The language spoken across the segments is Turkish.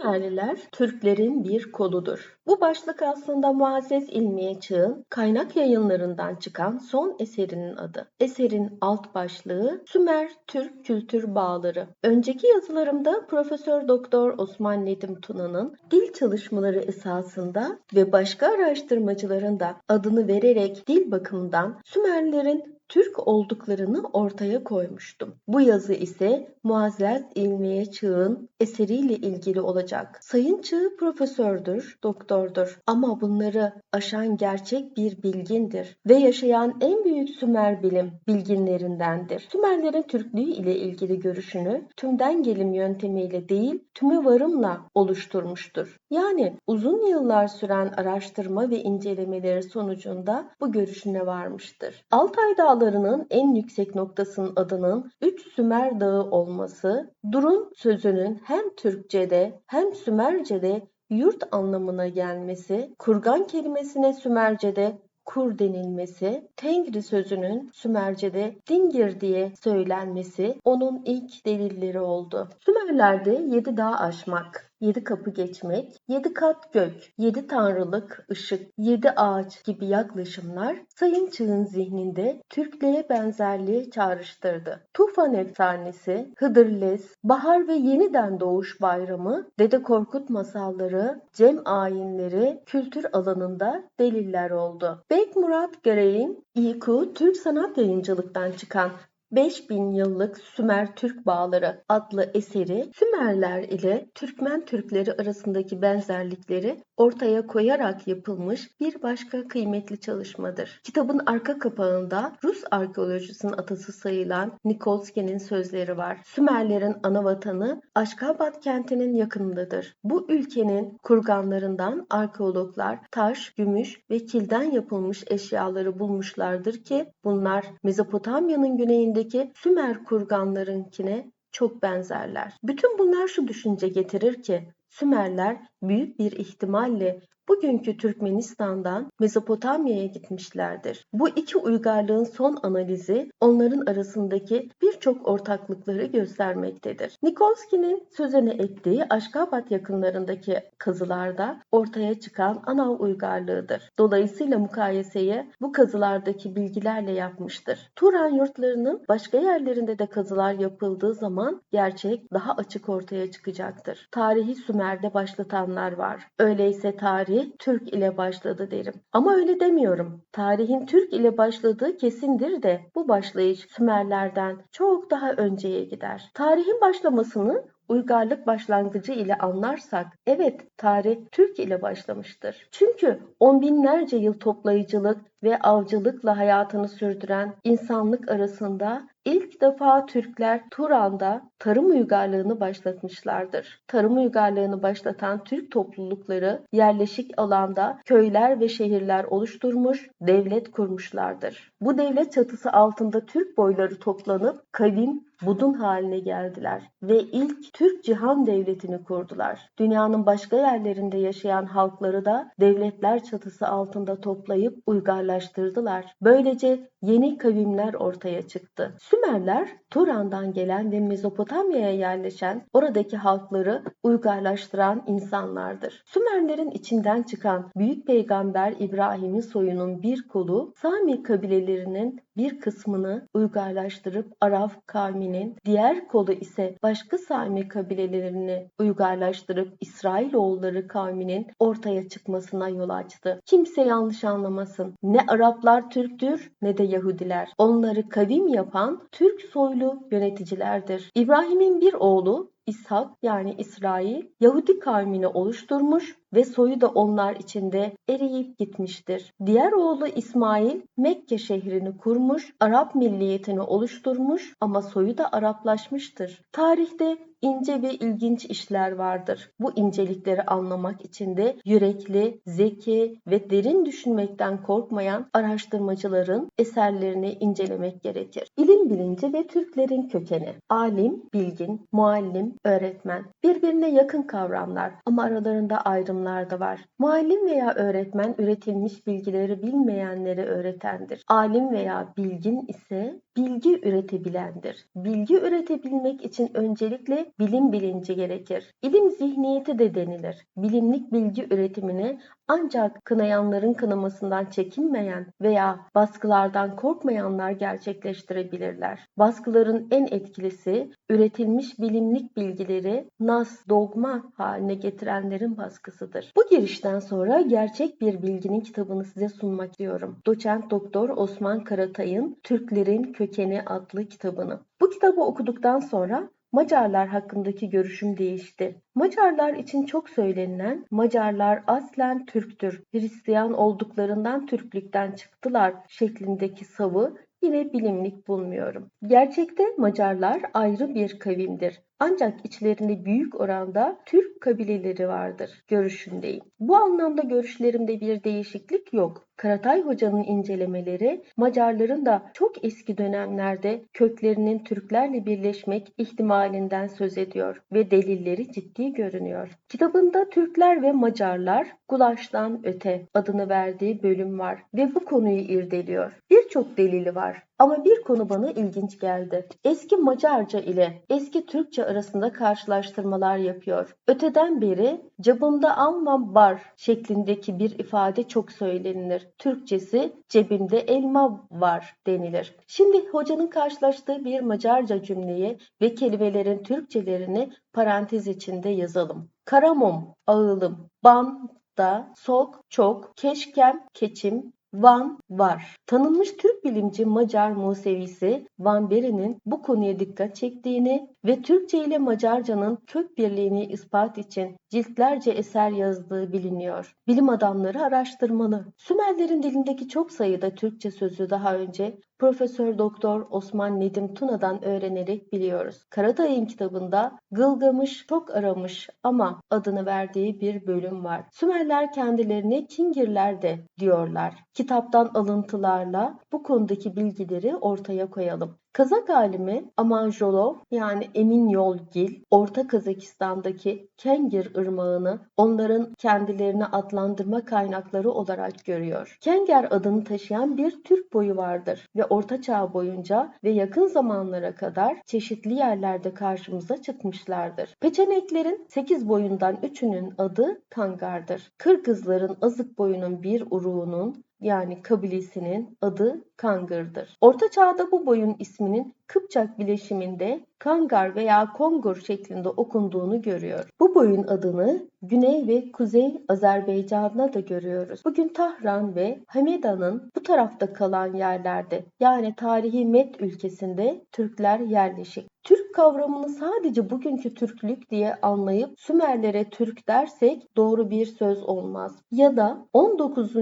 Sümerliler Türklerin bir koludur. Bu başlık aslında Muazzez İlmiye Çığ'ın kaynak yayınlarından çıkan son eserinin adı. Eserin alt başlığı Sümer Türk Kültür Bağları. Önceki yazılarımda Profesör Doktor Osman Nedim Tuna'nın dil çalışmaları esasında ve başka araştırmacıların da adını vererek dil bakımından Sümerlerin Türk olduklarını ortaya koymuştum. Bu yazı ise Muazzez İlmiye Çığ'ın eseriyle ilgili olacak. Sayın Çığ profesördür, doktordur ama bunları aşan gerçek bir bilgindir ve yaşayan en büyük Sümer bilim bilginlerindendir. Sümerlerin Türklüğü ile ilgili görüşünü tümden gelim yöntemiyle değil, tüme varımla oluşturmuştur. Yani uzun yıllar süren araştırma ve incelemeleri sonucunda bu görüşüne varmıştır. Altay Dağları'nın en yüksek noktasının adının 3 Sümer Dağı olması, Durun sözünün hem Türkçe'de hem Sümerce'de yurt anlamına gelmesi, kurgan kelimesine Sümerce'de kur denilmesi, Tengri sözünün Sümerce'de dingir diye söylenmesi onun ilk delilleri oldu. Sümerlerde yedi dağ aşmak, yedi kapı geçmek, yedi kat gök, yedi tanrılık, ışık, yedi ağaç gibi yaklaşımlar Sayın Çığ'ın zihninde Türklüğe benzerliği çağrıştırdı. Tufan efsanesi, Hıdırles, Bahar ve Yeniden Doğuş Bayramı, Dede Korkut masalları, Cem ayinleri kültür alanında deliller oldu. Bek Murat Garay'in İku Türk Sanat Yayıncılık'tan çıkan 5000 yıllık Sümer Türk Bağları adlı eseri Sümerler ile Türkmen Türkleri arasındaki benzerlikleri ortaya koyarak yapılmış bir başka kıymetli çalışmadır. Kitabın arka kapağında Rus arkeolojisinin atası sayılan Nikolski'nin sözleri var. Sümerlerin ana vatanı Aşkabat kentinin yakınındadır. Bu ülkenin kurganlarından arkeologlar taş, gümüş ve kilden yapılmış eşyaları bulmuşlardır ki bunlar Mezopotamya'nın güneyindeki Sümer kurganlarınkine çok benzerler. Bütün bunlar şu düşünce getirir ki Sümerler büyük bir ihtimalle bugünkü Türkmenistan'dan Mezopotamya'ya gitmişlerdir. Bu iki uygarlığın son analizi onların arasındaki birçok ortaklıkları göstermektedir. Nikolski'nin sözüne ettiği Aşkabat yakınlarındaki kazılarda ortaya çıkan ana uygarlığıdır. Dolayısıyla mukayeseyi bu kazılardaki bilgilerle yapmıştır. Turan yurtlarının başka yerlerinde de kazılar yapıldığı zaman gerçek daha açık ortaya çıkacaktır. Tarihi Sümer'de başlatanlar var. Öyleyse tarih Türk ile başladı derim. Ama öyle demiyorum. Tarihin Türk ile başladığı kesindir de bu başlayış Sümerlerden çok daha önceye gider. Tarihin başlamasını uygarlık başlangıcı ile anlarsak evet tarih Türk ile başlamıştır. Çünkü on binlerce yıl toplayıcılık ve avcılıkla hayatını sürdüren insanlık arasında ilk defa Türkler Turan'da tarım uygarlığını başlatmışlardır. Tarım uygarlığını başlatan Türk toplulukları yerleşik alanda köyler ve şehirler oluşturmuş, devlet kurmuşlardır. Bu devlet çatısı altında Türk boyları toplanıp kavim, budun haline geldiler ve ilk Türk Cihan Devleti'ni kurdular. Dünyanın başka yerlerinde yaşayan halkları da devletler çatısı altında toplayıp uygarlaştırdılar. Böylece yeni kavimler ortaya çıktı. Sümerler Turan'dan gelen ve Mezopotamya'ya yerleşen oradaki halkları uygarlaştıran insanlardır. Sümerlerin içinden çıkan büyük peygamber İbrahim'in soyunun bir kolu Sami kabilelerinin bir kısmını uygarlaştırıp Araf kavminin, diğer kolu ise başka Sami kabilelerini uygarlaştırıp İsrailoğulları kavminin ortaya çıkmasına yol açtı. Kimse yanlış anlamasın. Ne Araplar Türktür ne de Yahudiler. Onları kavim yapan Türk soylu yöneticilerdir. İbrahim'in bir oğlu İshak yani İsrail Yahudi kavmini oluşturmuş ve soyu da onlar içinde eriyip gitmiştir. Diğer oğlu İsmail Mekke şehrini kurmuş, Arap milliyetini oluşturmuş ama soyu da Araplaşmıştır. Tarihte ince ve ilginç işler vardır. Bu incelikleri anlamak için de yürekli, zeki ve derin düşünmekten korkmayan araştırmacıların eserlerini incelemek gerekir. İlim bilim bilinci ve Türklerin kökeni. Alim, bilgin, muallim, öğretmen. Birbirine yakın kavramlar ama aralarında ayrımlar da var. Muallim veya öğretmen üretilmiş bilgileri bilmeyenlere öğretendir. Alim veya bilgin ise bilgi üretebilendir. Bilgi üretebilmek için öncelikle bilim bilinci gerekir. İlim zihniyeti de denilir. Bilimlik bilgi üretimini ancak kınayanların kınamasından çekinmeyen veya baskılardan korkmayanlar gerçekleştirebilirler. Baskıların en etkilisi üretilmiş bilimlik bilgileri nas, dogma haline getirenlerin baskısıdır. Bu girişten sonra gerçek bir bilginin kitabını size sunmak istiyorum. Doçent Doktor Osman Karatay'ın Türklerin Kökeni adlı kitabını. Bu kitabı okuduktan sonra Macarlar hakkındaki görüşüm değişti. Macarlar için çok söylenilen Macarlar aslen Türktür, Hristiyan olduklarından Türklükten çıktılar şeklindeki savı yine bilimlik bulmuyorum. Gerçekte Macarlar ayrı bir kavimdir. Ancak içlerinde büyük oranda Türk kabileleri vardır görüşündeyim. Bu anlamda görüşlerimde bir değişiklik yok. Karatay Hoca'nın incelemeleri Macarların da çok eski dönemlerde köklerinin Türklerle birleşmek ihtimalinden söz ediyor ve delilleri ciddi görünüyor. Kitabında Türkler ve Macarlar Gulaş'tan öte adını verdiği bölüm var ve bu konuyu irdeliyor. Birçok delili var ama bir konu bana ilginç geldi. Eski Macarca ile eski Türkçe arasında karşılaştırmalar yapıyor. Öteden beri cebimde almam var şeklindeki bir ifade çok söylenilir. Türkçesi cebimde elma var denilir. Şimdi hocanın karşılaştığı bir Macarca cümleyi ve kelimelerin Türkçelerini parantez içinde yazalım. Karamom, ağılım, ban, da, sok, çok, keşkem, keçim, Van var. Tanınmış Türk bilimci Macar Musevisi Van Beren'in bu konuya dikkat çektiğini ve Türkçe ile Macarcanın kök birliğini ispat için ciltlerce eser yazdığı biliniyor. Bilim adamları araştırmalı. Sümerlerin dilindeki çok sayıda Türkçe sözü daha önce Profesör Doktor Osman Nedim Tuna'dan öğrenerek biliyoruz. Karatay'ın kitabında Gılgamış çok aramış ama adını verdiği bir bölüm var. Sümerler kendilerine Kingirler de diyorlar. Kitaptan alıntılarla bu konudaki bilgileri ortaya koyalım. Kazak alimi Amanjolov yani Emin Yolgil, Orta Kazakistan'daki Kengir ırmağını onların kendilerini adlandırma kaynakları olarak görüyor. Kenger adını taşıyan bir Türk boyu vardır ve Orta Çağ boyunca ve yakın zamanlara kadar çeşitli yerlerde karşımıza çıkmışlardır. Peçeneklerin 8 boyundan 3'ünün adı Kangar'dır. Kırgızların Azık boyunun bir uruğunun yani kabilesinin adı Kangır'dır. Orta Çağ'da bu boyun isminin Kıpçak bileşiminde Kangar veya Kongur şeklinde okunduğunu görüyor. Bu boyun adını Güney ve Kuzey Azerbaycan'da da görüyoruz. Bugün Tahran ve Hameda'nın bu tarafta kalan yerlerde yani tarihi Med ülkesinde Türkler yerleşik. Türk kavramını sadece bugünkü Türklük diye anlayıp Sümerlere Türk dersek doğru bir söz olmaz. Ya da 19.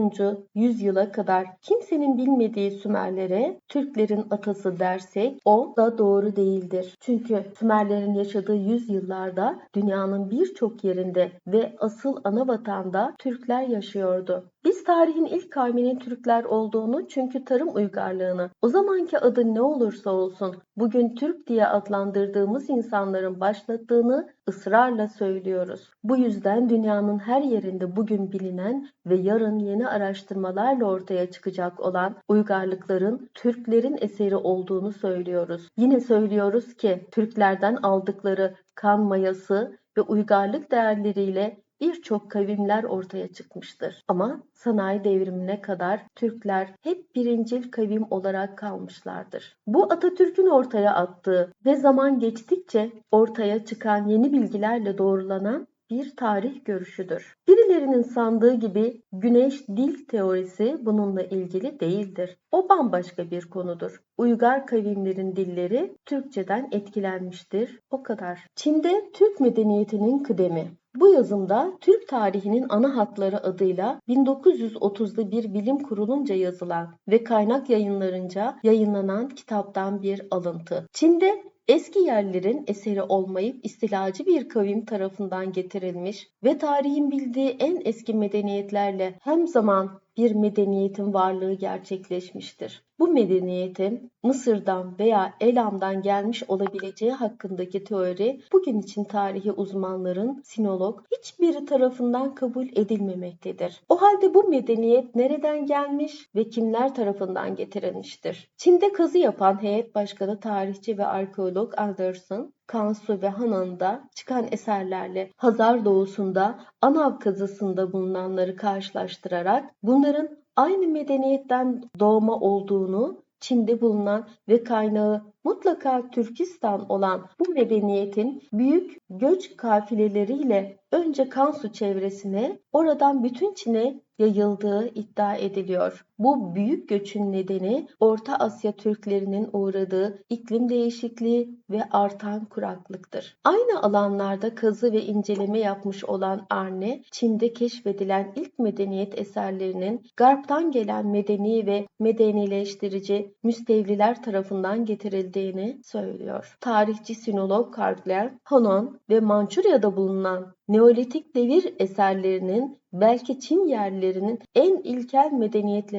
yüzyıla kadar kimsenin bilmediği Sümerlere Türklerin atası dersek o da doğru değildir. Çünkü Sümerlerin yaşadığı yüzyıllarda dünyanın birçok yerinde ve asıl ana vatanda Türkler yaşıyordu. Biz tarihin ilk kavminin Türkler olduğunu çünkü tarım uygarlığını o zamanki adı ne olursa olsun bugün Türk diye adlandırdığımız insanların başlattığını ısrarla söylüyoruz. Bu yüzden dünyanın her yerinde bugün bilinen ve yarın yeni araştırmalarla ortaya çıkacak olan uygarlıkların Türklerin eseri olduğunu söylüyoruz. Yine söylüyoruz ki Türklerden aldıkları kan mayası ve uygarlık değerleriyle birçok kavimler ortaya çıkmıştır. Ama sanayi devrimine kadar Türkler hep birincil kavim olarak kalmışlardır. Bu Atatürk'ün ortaya attığı ve zaman geçtikçe ortaya çıkan yeni bilgilerle doğrulanan bir tarih görüşüdür. Birilerinin sandığı gibi güneş dil teorisi bununla ilgili değildir. O bambaşka bir konudur. Uygar kavimlerin dilleri Türkçeden etkilenmiştir. O kadar. Çin'de Türk medeniyetinin kıdemi. Bu yazımda Türk tarihinin ana hatları adıyla 1930'da bir bilim kurulunca yazılan ve kaynak yayınlarınca yayınlanan kitaptan bir alıntı. Çin'de eski yerlerin eseri olmayıp istilacı bir kavim tarafından getirilmiş ve tarihin bildiği en eski medeniyetlerle hem zaman bir medeniyetin varlığı gerçekleşmiştir. Bu medeniyetin Mısır'dan veya Elam'dan gelmiş olabileceği hakkındaki teori bugün için tarihi uzmanların, sinolog hiçbiri tarafından kabul edilmemektedir. O halde bu medeniyet nereden gelmiş ve kimler tarafından getirilmiştir? Çin'de kazı yapan heyet başkanı tarihçi ve arkeolog Anderson, Kansu ve Hanan'da çıkan eserlerle Hazar doğusunda Anav kazısında bulunanları karşılaştırarak bunların aynı medeniyetten doğma olduğunu Çin'de bulunan ve kaynağı mutlaka Türkistan olan bu medeniyetin büyük göç kafileleriyle önce Kansu çevresine, oradan bütün Çin'e yayıldığı iddia ediliyor. Bu büyük göçün nedeni Orta Asya Türklerinin uğradığı iklim değişikliği ve artan kuraklıktır. Aynı alanlarda kazı ve inceleme yapmış olan Arne, Çin'de keşfedilen ilk medeniyet eserlerinin Garp'tan gelen medeni ve medenileştirici müstevliler tarafından getirildiğini söylüyor. Tarihçi sinolog Kargler, Hanon ve Mançurya'da bulunan Neolitik devir eserlerinin belki Çin yerlerinin en ilkel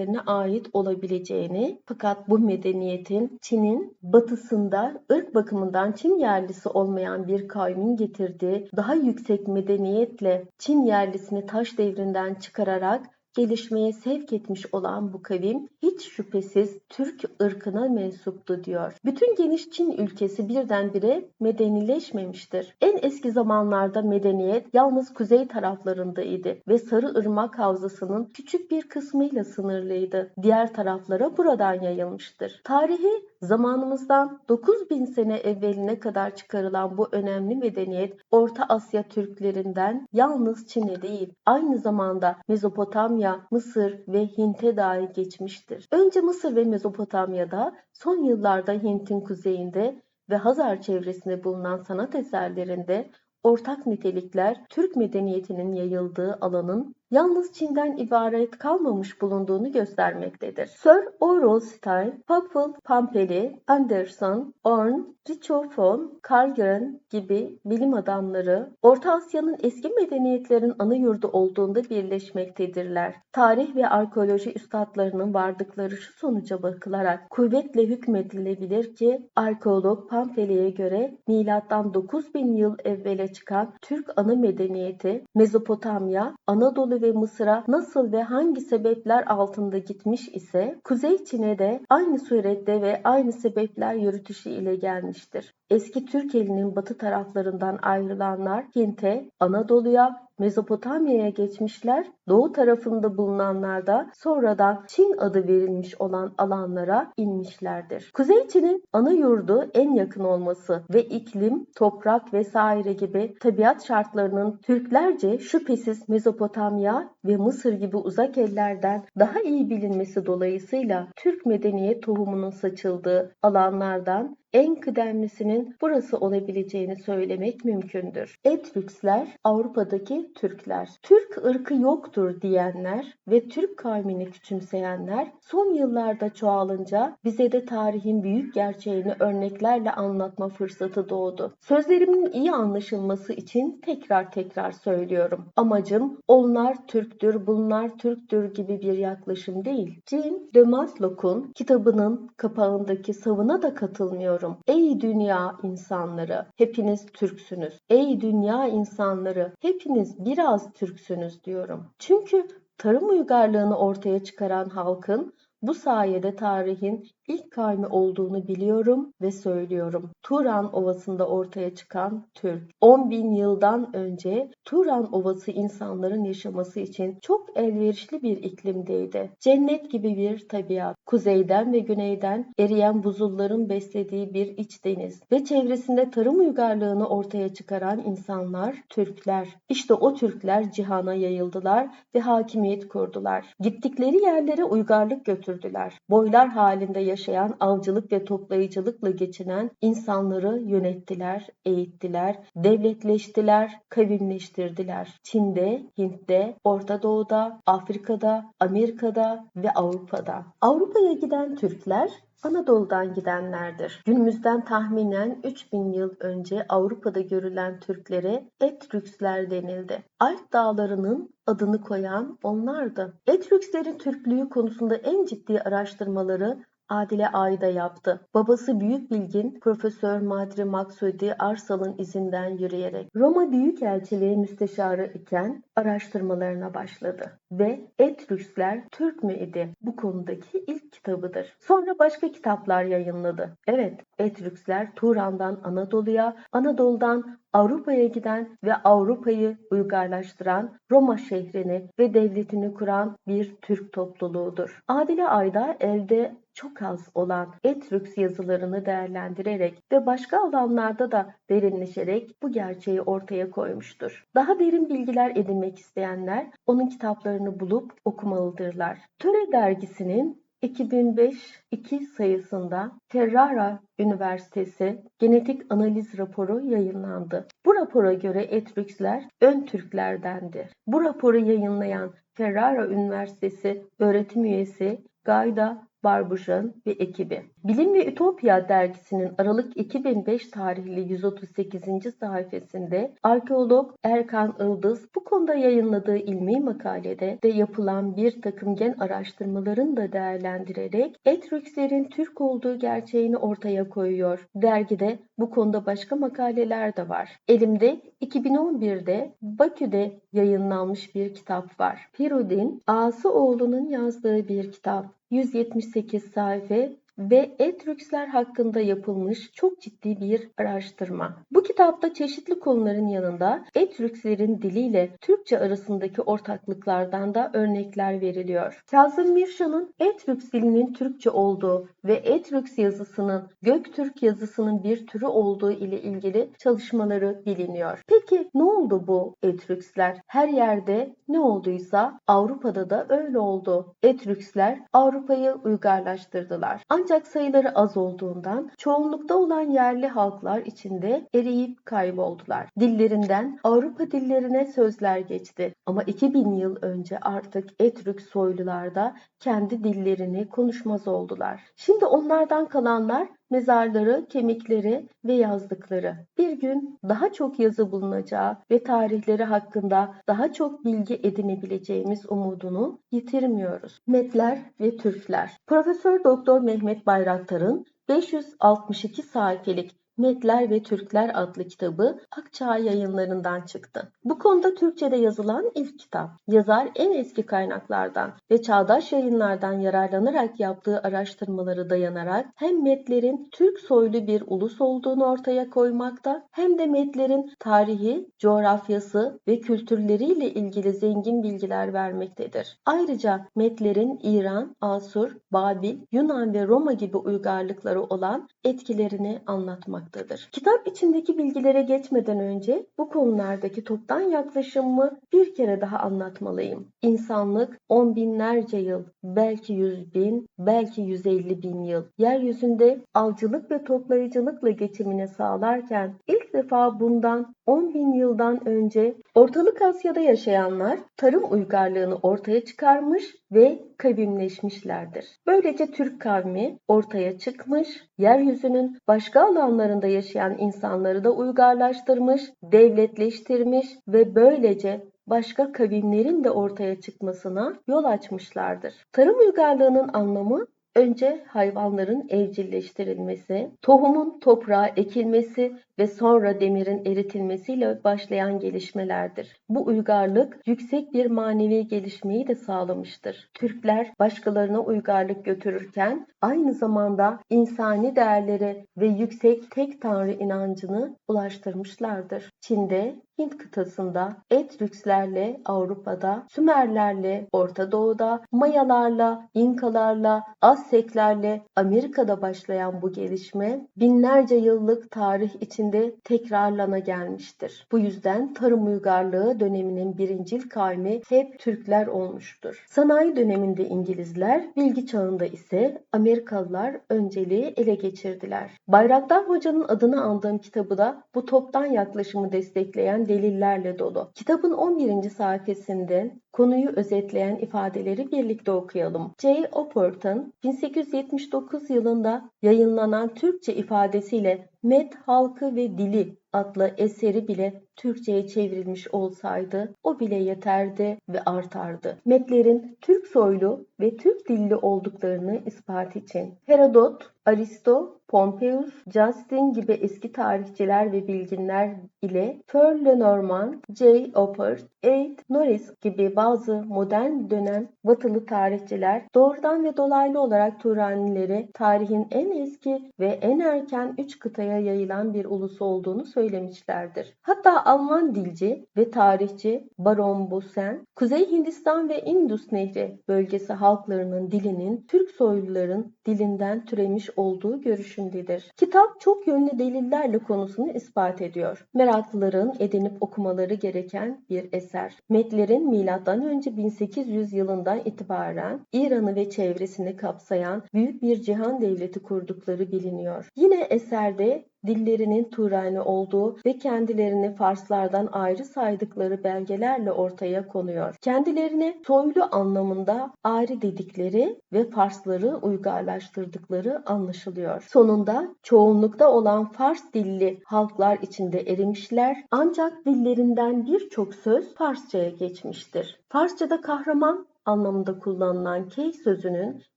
medeniyetlerine ait olabileceğini fakat bu medeniyetin Çin'in batısında ırk bakımından Çin yerlisi olmayan bir kavmin getirdiği daha yüksek medeniyetle Çin yerlisini taş devrinden çıkararak gelişmeye sevk etmiş olan bu kavim hiç şüphesiz Türk ırkına mensuptu diyor. Bütün geniş Çin ülkesi birdenbire medenileşmemiştir. En eski zamanlarda medeniyet yalnız kuzey taraflarındaydı ve Sarı Irmak Havzası'nın küçük bir kısmıyla sınırlıydı. Diğer taraflara buradan yayılmıştır. Tarihi zamanımızdan 9000 sene evveline kadar çıkarılan bu önemli medeniyet Orta Asya Türklerinden yalnız Çin'e değil aynı zamanda Mezopotamya, Mısır ve Hint'e dahi geçmiştir. Önce Mısır ve Mezopotamya'da son yıllarda Hint'in kuzeyinde ve Hazar çevresinde bulunan sanat eserlerinde ortak nitelikler Türk medeniyetinin yayıldığı alanın yalnız Çin'den ibaret kalmamış bulunduğunu göstermektedir. Sir Oral Stein, Popple, Pampeli, Anderson, Orn, Richard von Karlgren gibi bilim adamları Orta Asya'nın eski medeniyetlerin ana yurdu olduğunda birleşmektedirler. Tarih ve arkeoloji üstadlarının vardıkları şu sonuca bakılarak kuvvetle hükmedilebilir ki arkeolog Pampeli'ye göre milattan 9000 yıl evvele çıkan Türk ana medeniyeti Mezopotamya, Anadolu ve Mısır'a nasıl ve hangi sebepler altında gitmiş ise Kuzey Çin'e de aynı surette ve aynı sebepler yürütüşü ile gelmiştir. Eski Türk elinin batı taraflarından ayrılanlar Hint'e, Anadolu'ya, Mezopotamya'ya geçmişler, doğu tarafında bulunanlar da sonradan Çin adı verilmiş olan alanlara inmişlerdir. Kuzey Çin'in ana yurdu en yakın olması ve iklim, toprak vesaire gibi tabiat şartlarının Türklerce şüphesiz Mezopotamya ve Mısır gibi uzak ellerden daha iyi bilinmesi dolayısıyla Türk medeniyet tohumunun saçıldığı alanlardan en kıdemlisinin burası olabileceğini söylemek mümkündür. Etrüksler Avrupa'daki Türkler. Türk ırkı yoktur diyenler ve Türk kavmini küçümseyenler son yıllarda çoğalınca bize de tarihin büyük gerçeğini örneklerle anlatma fırsatı doğdu. Sözlerimin iyi anlaşılması için tekrar tekrar söylüyorum. Amacım onlar Türktür, bunlar Türktür gibi bir yaklaşım değil. Jean de Maslow'un kitabının kapağındaki savına da katılmıyor ediyorum. Ey dünya insanları, hepiniz Türksünüz. Ey dünya insanları, hepiniz biraz Türksünüz diyorum. Çünkü tarım uygarlığını ortaya çıkaran halkın bu sayede tarihin ilk kavmi olduğunu biliyorum ve söylüyorum. Turan Ovası'nda ortaya çıkan Türk. 10 bin yıldan önce Turan Ovası insanların yaşaması için çok elverişli bir iklimdeydi. Cennet gibi bir tabiat. Kuzeyden ve güneyden eriyen buzulların beslediği bir iç deniz ve çevresinde tarım uygarlığını ortaya çıkaran insanlar Türkler. İşte o Türkler cihana yayıldılar ve hakimiyet kurdular. Gittikleri yerlere uygarlık götürdüler. Boylar halinde yaşayan yaşayan avcılık ve toplayıcılıkla geçinen insanları yönettiler, eğittiler, devletleştiler, kavimleştirdiler. Çin'de, Hint'te, Orta Doğu'da, Afrika'da, Amerika'da ve Avrupa'da. Avrupa'ya giden Türkler Anadolu'dan gidenlerdir. Günümüzden tahminen 3000 yıl önce Avrupa'da görülen Türklere Etrüksler denildi. Alp dağlarının adını koyan onlardı. Etrükslerin Türklüğü konusunda en ciddi araştırmaları Adile Ayda yaptı. Babası büyük bilgin Profesör Madri Maksudi Arsal'ın izinden yürüyerek Roma Büyükelçiliği müsteşarı iken araştırmalarına başladı ve Etrüksler Türk mü idi? Bu konudaki ilk kitabıdır. Sonra başka kitaplar yayınladı. Evet, Etrüksler Turan'dan Anadolu'ya, Anadolu'dan Avrupa'ya giden ve Avrupa'yı uygarlaştıran Roma şehrini ve devletini kuran bir Türk topluluğudur. Adile Ayda elde çok az olan Etrüks yazılarını değerlendirerek ve başka alanlarda da derinleşerek bu gerçeği ortaya koymuştur. Daha derin bilgiler edinmek isteyenler onun kitaplarını bulup okumalıdırlar. Töre dergisinin 2005 2 sayısında Ferrara Üniversitesi genetik analiz raporu yayınlandı. Bu rapora göre Etrüksler ön Türklerdendir. Bu raporu yayınlayan Ferrara Üniversitesi öğretim üyesi Gayda Barbuşan ve ekibi. Bilim ve Ütopya dergisinin Aralık 2005 tarihli 138. sayfasında arkeolog Erkan Ildız bu konuda yayınladığı ilmi makalede de yapılan bir takım gen araştırmalarını da değerlendirerek Etrükslerin Türk olduğu gerçeğini ortaya koyuyor. Dergide bu konuda başka makaleler de var. Elimde 2011'de Bakü'de yayınlanmış bir kitap var. Pirudin Asıoğlu'nun yazdığı bir kitap. 178 sayfa ve Etrüksler hakkında yapılmış çok ciddi bir araştırma. Bu kitapta çeşitli konuların yanında Etrükslerin diliyle Türkçe arasındaki ortaklıklardan da örnekler veriliyor. Kazım Mirşan'ın Etrüks dilinin Türkçe olduğu ve Etrüks yazısının Göktürk yazısının bir türü olduğu ile ilgili çalışmaları biliniyor. Peki ne oldu bu Etrüksler? Her yerde ne olduysa Avrupa'da da öyle oldu. Etrüksler Avrupa'yı uygarlaştırdılar. Ancak sayıları az olduğundan çoğunlukta olan yerli halklar içinde eriyip kayboldular. Dillerinden Avrupa dillerine sözler geçti. Ama 2000 yıl önce artık Etrük soylular da kendi dillerini konuşmaz oldular. Şimdi onlardan kalanlar mezarları, kemikleri ve yazdıkları. Bir gün daha çok yazı bulunacağı ve tarihleri hakkında daha çok bilgi edinebileceğimiz umudunu yitirmiyoruz. Metler ve Türkler. Profesör Doktor Mehmet Bayraktar'ın 562 sayfelik Metler ve Türkler adlı kitabı Akçağ yayınlarından çıktı. Bu konuda Türkçe'de yazılan ilk kitap. Yazar en eski kaynaklardan ve çağdaş yayınlardan yararlanarak yaptığı araştırmaları dayanarak hem Metlerin Türk soylu bir ulus olduğunu ortaya koymakta hem de Metlerin tarihi, coğrafyası ve kültürleriyle ilgili zengin bilgiler vermektedir. Ayrıca Metlerin İran, Asur, Babil, Yunan ve Roma gibi uygarlıkları olan etkilerini anlatmaktadır bulunmaktadır. Kitap içindeki bilgilere geçmeden önce bu konulardaki toptan yaklaşımımı bir kere daha anlatmalıyım. İnsanlık on binlerce yıl, belki yüz bin, belki yüz elli bin yıl yeryüzünde avcılık ve toplayıcılıkla geçimini sağlarken ilk defa bundan 10 bin yıldan önce Ortalık Asya'da yaşayanlar tarım uygarlığını ortaya çıkarmış ve kavimleşmişlerdir. Böylece Türk kavmi ortaya çıkmış, yeryüzünün başka alanlarında yaşayan insanları da uygarlaştırmış, devletleştirmiş ve böylece başka kavimlerin de ortaya çıkmasına yol açmışlardır. Tarım uygarlığının anlamı önce hayvanların evcilleştirilmesi, tohumun toprağa ekilmesi ve sonra demirin eritilmesiyle başlayan gelişmelerdir. Bu uygarlık yüksek bir manevi gelişmeyi de sağlamıştır. Türkler başkalarına uygarlık götürürken aynı zamanda insani değerlere ve yüksek tek tanrı inancını ulaştırmışlardır. Çin'de Hint kıtasında, Etrükslerle Avrupa'da, Sümerlerle Orta Doğu'da, Mayalarla, İnkalarla, Azteklerle Amerika'da başlayan bu gelişme binlerce yıllık tarih içinde tekrarlana gelmiştir. Bu yüzden tarım uygarlığı döneminin birincil kavmi hep Türkler olmuştur. Sanayi döneminde İngilizler, bilgi çağında ise Amerikalılar önceliği ele geçirdiler. Bayraktar Hoca'nın adını andığım kitabı da bu toptan yaklaşımı destekleyen delillerle dolu. Kitabın 11. sayfasında konuyu özetleyen ifadeleri birlikte okuyalım. J. Opperton 1879 yılında yayınlanan Türkçe ifadesiyle Met Halkı ve Dili adlı eseri bile Türkçe'ye çevrilmiş olsaydı o bile yeterdi ve artardı. Metlerin Türk soylu ve Türk dilli olduklarını ispat için Herodot, Aristo, Pompeius, Justin gibi eski tarihçiler ve bilginler ile Fer Lenormand, J. Oppert, Ed Norris gibi bazı modern dönem batılı tarihçiler doğrudan ve dolaylı olarak Turanileri tarihin en eski ve en erken üç kıtaya yayılan bir ulus olduğunu söylemişlerdir. Hatta Alman dilci ve tarihçi Baron Bosen, Kuzey Hindistan ve Indus Nehri bölgesi halklarının dilinin Türk soyluların dilinden türemiş olduğu görüşündedir. Kitap çok yönlü delillerle konusunu ispat ediyor. Meraklıların edinip okumaları gereken bir eser. Metlerin M.Ö. 1800 yılından itibaren İran'ı ve çevresini kapsayan büyük bir cihan devleti kurdukları biliniyor. Yine eserde dillerinin Turani olduğu ve kendilerini Farslardan ayrı saydıkları belgelerle ortaya konuyor. Kendilerini soylu anlamında Ari dedikleri ve Farsları uygarlaştırdıkları anlaşılıyor. Sonunda çoğunlukta olan Fars dilli halklar içinde erimişler ancak dillerinden birçok söz Farsçaya geçmiştir. Farsçada kahraman anlamında kullanılan key sözünün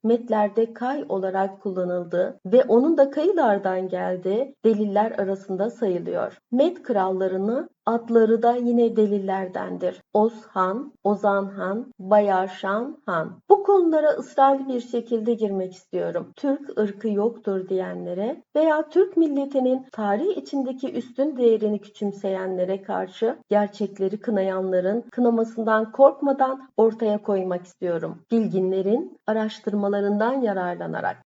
metlerde kay olarak kullanıldığı ve onun da kayılardan geldiği deliller arasında sayılıyor. Met krallarını adları da yine delillerdendir. Ozhan, Ozan Han, Bayarşan Han. Bu konulara ısrarlı bir şekilde girmek istiyorum. Türk ırkı yoktur diyenlere veya Türk milletinin tarih içindeki üstün değerini küçümseyenlere karşı gerçekleri kınayanların kınamasından korkmadan ortaya koymak istiyorum. Bilginlerin araştırmalarından yararlanarak.